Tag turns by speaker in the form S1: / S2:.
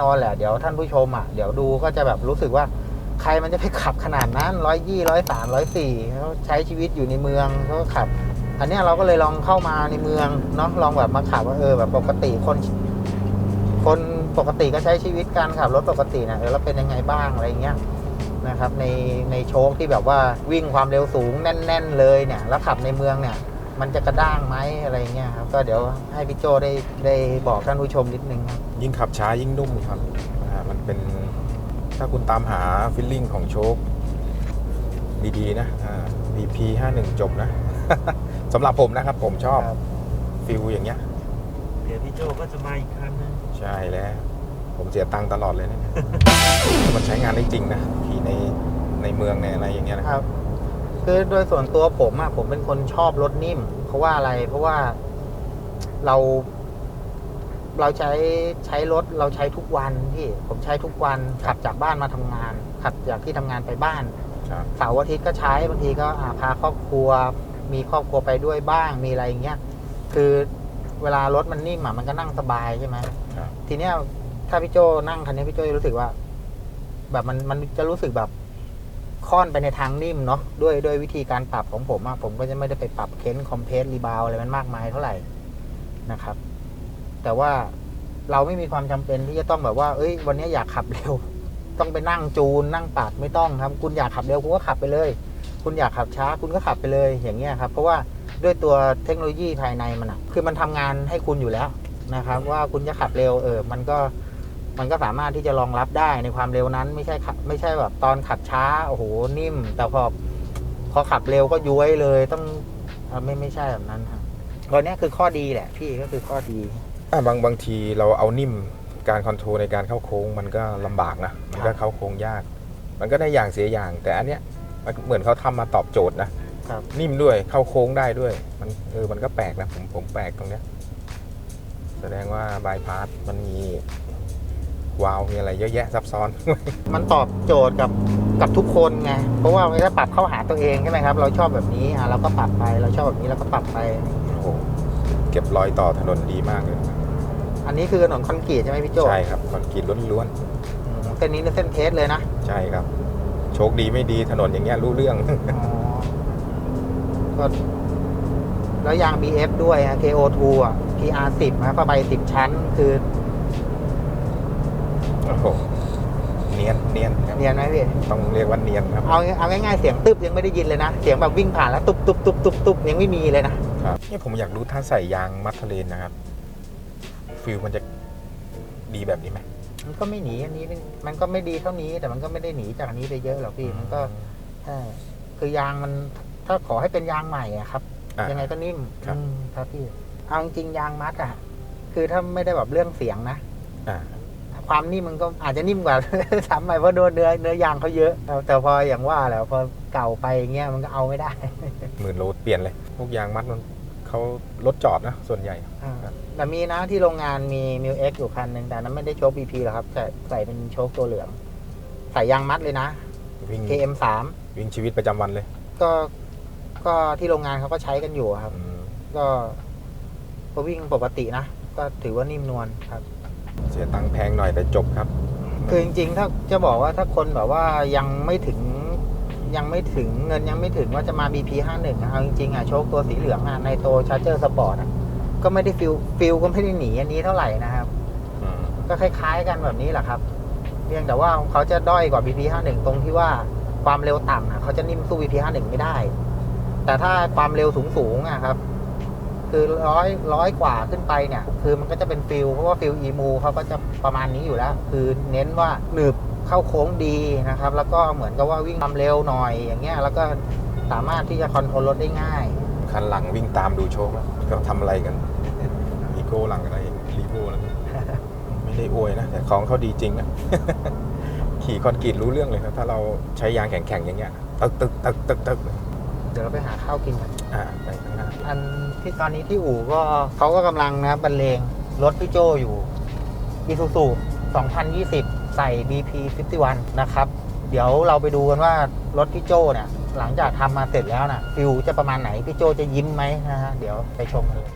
S1: นอนแหละ เดี๋ยวท่านผู้ชมอะ เดี๋ยวดูก็จะแบบรู้สึกว่าใครมันจะไปขับขนาดนั้นร้อยยี่ร้อยสามร้อยสี่เขาใช้ชีวิตอยู่ในเมืองเขาก็ขับ อันนี้เราก็เลยลองเข้ามาในเมืองเนาะลองแบบมาขับว่าเออแบบปกติคน คนปกติก็ใช้ชีวิตการขับรถปกตินะเออแล้วเป็นยังไงบ้างอะไรเงี้ยนะครับในในโชคที่แบบว่าวิ่งความเร็วสูงแน่น ๆ เลยเนี่ย แล้วขับในเมืองเนี่ย มันจะกระด้างไหมอะไรเงี้ยครับก็เดี๋ยวให้พี่โจได้ได้บอกท่านผู้ชมนิดนึงครับ
S2: ยิ่งขับช้ายิ่งนุ่มครับอ่ามันเป็นถ้าคุณตามหาฟิลลิ่งของโชคดีๆนะอ่า BP 51จบนะ สำหรับผมนะครับ ผมชอบ
S1: ครับ
S2: ฟิลอย่างเงี้ย
S3: เดี๋ยวพี่โจก็จะมาอีกคันนึง
S2: ใช่แล้ว ผมเสียตังค์ตลอดเลยนะ มันใช้งานได้จริงนะขี่ในในเมืองในอะไรอย่างเงี้ยนะ
S1: ครับคื อโดยส่วนตัวผมอะผมเป็นคนชอบรถนิ่ม เพราะว่าอะไร เพราะว่าเรา เราใช้ใช้รถเราใช้ทุกวันพี่ผมใช้ทุกวันขับจากบ้านมาทำงาน ขับจากที่ทำงานไปบ้าน
S2: ครับ
S1: เสาร์อาทิตย์ก็ใช้บางทีก็อ่าพาครอบครัว มีครอบครัวไปด้วยบ้างมีอะไรอย่างเงี้ยคือเวลารถมันนิ่มอะมันก็นั่งสบายใช่ไหม
S2: ครับ
S1: ทีเนี้ยถ้าพี่โจนั่งคันนี้พี่โจจะรู้สึกว่า แบบมันมันจะรู้สึกแบบ ค่อนไปในทางนิ่มเนาะด้วยด้วยวิธีการปรับของผมอะผมก็จะไม่ได้ไปปรับเค้นคอมเพรสรีบาวอะไรมันมากมายเท่าไหร่นะครับ แต่ว่าเราไม่มีความจำเป็นที่จะต้องแบบว่า เอ้ย วันนี้อยากขับเร็ว ต้องไปนั่งจูน นั่งปรับไม่ต้องครับ คุณอยากขับเร็วคุณก็ขับไปเลย คุณอยากขับช้าคุณก็ขับไปเลย อย่างเงี้ยครับ เพราะว่าด้วยตัวเทคโนโลยีภายในมันอะคือมันทำงานให้คุณอยู่แล้วนะครับ ว่าคุณจะขับเร็วเออ มันก็ มันก็สามารถที่จะรองรับได้ในความเร็วนั้น ไม่ใช่ขับไม่ใช่แบบตอนขับช้าโอ้โหนิ่ม แต่พอพอขับเร็วก็ย้วยเลยต้องเอ่อไม่ไม่ใช่แบบนั้นครับตัวเนี้ยคือข้อดีแหละ พี่ก็คือข้อดี
S2: อะบางบางทีเราเอานิ่มการคอนโทรลในการเข้าโค้งมันก็ลำบากนะมันก็เข้าโค้งยาก มันก็ได้อย่างเสียอย่าง แต่อันเนี้ยมันเหมือนเขาทำมาตอบโจทย์นะครับนิ่มด้วยเข้าโค้งได้ด้วย มันเออมันก็แปลกนะผมผมแปลกตรงเนี้ยแสดงว่าบายพาสมันมี วาล์วมีอะไรเยอะแยะซับซ้อน
S1: มันตอบโจทย์กับกับทุกคนไง เพราะว่ามันจะปรับเข้าหาตัวเองใช่ไหมครับ เราชอบแบบนี้อะเราก็ปรับไป เราชอบแบบนี้เราก็ปรับไป
S2: โอ้โห เก็บรอยต่อถนนดีมากเลย
S1: อันนี้คือถนนคอนกรีตใช่ไหมพี่โจ
S2: ใช่ครับคอนกรีตล้วน
S1: อืมเส้นนี้เป็นเส้นเทสเลยนะ
S2: ๆ ใช่ครับ โชคดีไม่ดีถนนอย่างเงี้ยรู้เรื่อง
S1: อ๋อก็แล้วยาง BF ด้วยฮะ KO2 อะ PR10 นะผ้าใบ10 ชั้น คือ
S2: โอ้โหเนียนเนียนครับ
S1: เนียนไหมพี่
S2: ต้องเรียกว่าเนียนครับ
S1: เอาเอาง่ายๆเสียงตึบยังไม่ได้ยินเลยนะ เสียงแบบวิ่งผ่านแล้วตุบตุบตุบตุบตุบยังไม่มีเลยนะ
S2: ครับนี่ผมอยากรู้ถ้าใส่ยางมัดทะเลนนะครับฟิลมันจะดีแบบนี้ไหม
S1: มันก็ไม่หนีอันนี้มันก็ไม่ดีเท่านี้ แต่มันก็ไม่ได้หนีจากอันนี้ไปเยอะหรอกพี่มันก็ใช่คือยางมันถ้าขอให้เป็นยางใหม่อะครับ
S2: อะ
S1: ยังไงก็นิ่ม
S2: ครับ
S1: อืมครับพี่เอาจริงๆยางมัดอะคือถ้าไม่ได้แบบเรื่องเสียงนะ
S2: อ่า
S1: ความนิ่มมันก็อาจจะนิ่มกว่าซ้ำไปเพราะโดนเนื้อเนื้อยางเขาเยอะ แต่แต่พออย่างว่าแหล้วพอเก่าไปอย่างเงี้ยมันก็เอาไม่ได้
S2: หมื่นโลเปลี่ยนเลยพวกยางมัดมันเขารถจอดนะส่วนใหญ่ครับ
S1: แต่มีนะที่โรงงานมีมิวเอ็กอยู่คันหนึ่งแต่นั้นไม่ได้โชค BP หรอกครับ แต่ใส่เป็นโชคตัวเหลือง ใส่ยางมัดเลยนะ
S2: วิ่ง
S1: KM3
S2: วิ่งชีวิตประจำวันเลย
S1: ก็ก็ที่โรงงานเขาก็ใช้กันอยู่ครับ
S2: อืม
S1: ก็ก็วิ่งปกตินะ ก็ถือว่านิ่มนวลครับ
S2: เสียตังค์แพงหน่อยแต่จบครับ
S1: คือจริงๆ ถ้าจะบอกว่าถ้าคนแบบว่ายังไม่ถึงยังไม่ถึงเงินยังไม่ถึงว่าจะมา BP 51นะเอาจริงๆอะโชคตัวสีเหลืองอะในโตชาร์เจอร์สปอร์ตอะก็ไม่ได้ฟิลฟิลก็ไม่ได้หนีอันนี้เท่าไหร่นะครับ
S2: อืม
S1: ก็คล้ายๆกันแบบนี้แหละครับเพียงแต่ว่าเขาจะด้อยกว่า BP 51ตรงที่ว่าความเร็วต่ำอะเขาจะนิ่มสู้ BP 51ไม่ได้ แต่ถ้าความเร็วสูงๆอะครับ คือร้อยร้อยกว่าขึ้นไปเนี่ย คือมันก็จะเป็นฟิลเพราะว่าฟิลอีมูเขาก็จะประมาณนี้อยู่แล้ว คือเน้นว่าหนึบเข้าโค้งดีนะครับ แล้วก็เหมือนกับว่าวิ่งความเร็วหน่อยอย่างเงี้ยแล้วก็สามารถที่จะคอนโทรลรถได้ง่าย
S2: คันหลังวิ่งตามดูโชคแล้วเขาทำอะไรกันอีโก้หลังอะไรรีโวแล้วไม่ได้อวยนะ แต่ของเขาดีจริงอะขี่คอนกรีตรู้เรื่องเลยครับถ้าเราใช้ยางแข็งๆอย่างเงี้ยตึกตึกตึกตึกตึก เลย
S1: เดี๋ยวเราไปหาข้าวกินกัน
S2: อ่าไปข้างหน้า
S1: อันที่ตอนนี้ที่อู่ก็เขาก็กำลังนะครับบรรเลงรถพี่โจอยู่ Isuzu 2020 ใส่ BP 51นะครับ เดี๋ยวเราไปดูกันว่ารถพี่โจเนี่ยหลังจากทำมาเสร็จแล้วนะฟิลจะประมาณไหน พี่โจจะยิ้มไหมนะฮะเดี๋ยวไปชมกันเลย